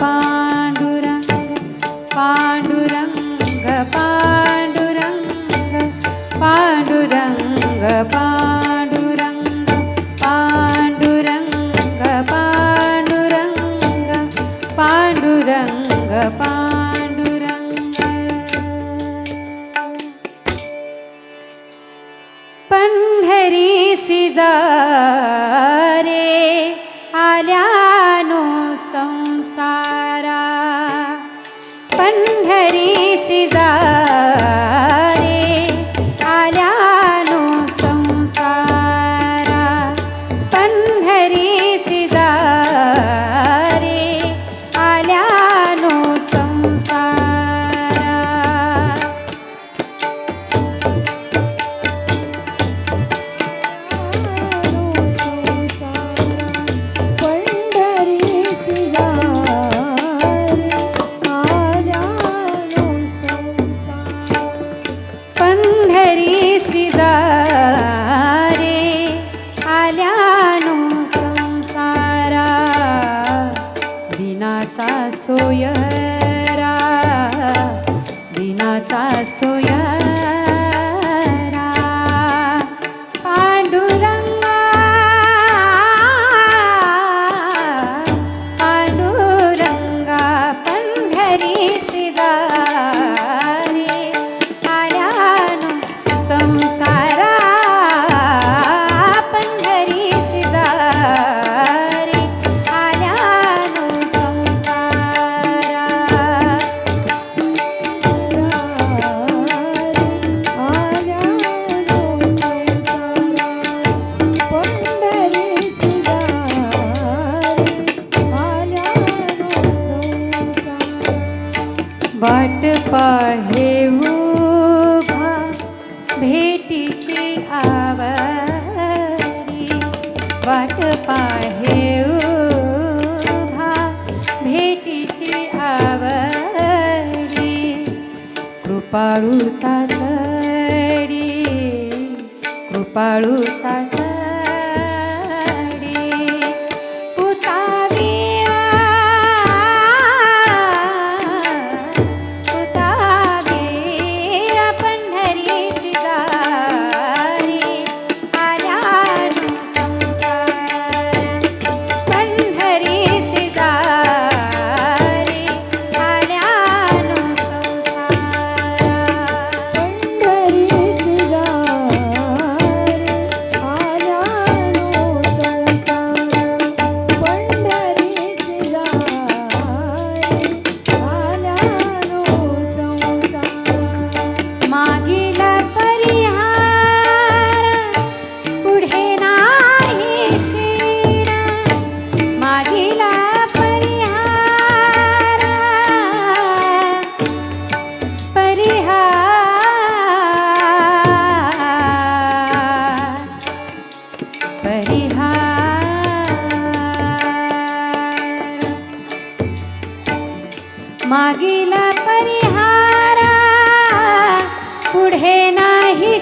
पांडुरंग पांडुरंग पांडुरंग पांडुरंग पांडुरंग पांडुरंग पांडुरंग पांडुरंग पांडुरंग। पंढरी जा पंढरी सिजारे आल्यानो संसारा दिनाचा सोयरा दिनाचा सोयरा. वाट उभा भेटीची आवरी. वाट पाहे उभा भेटीची आवडी कृपाळू तातडी कृपाळू तातडी. परिहारा पुढे नाही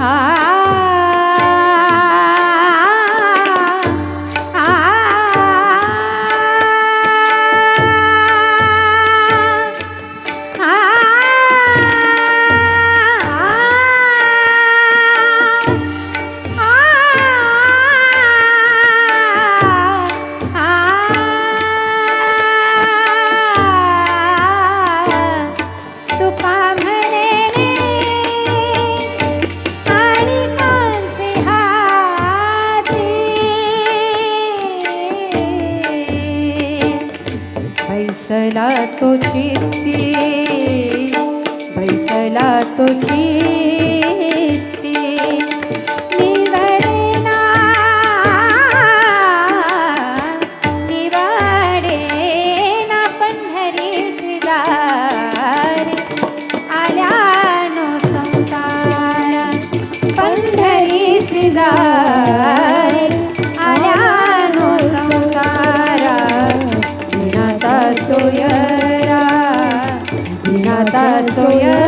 啊。तो चित्ती बैसला तो चित्ती दिनाता सोयरा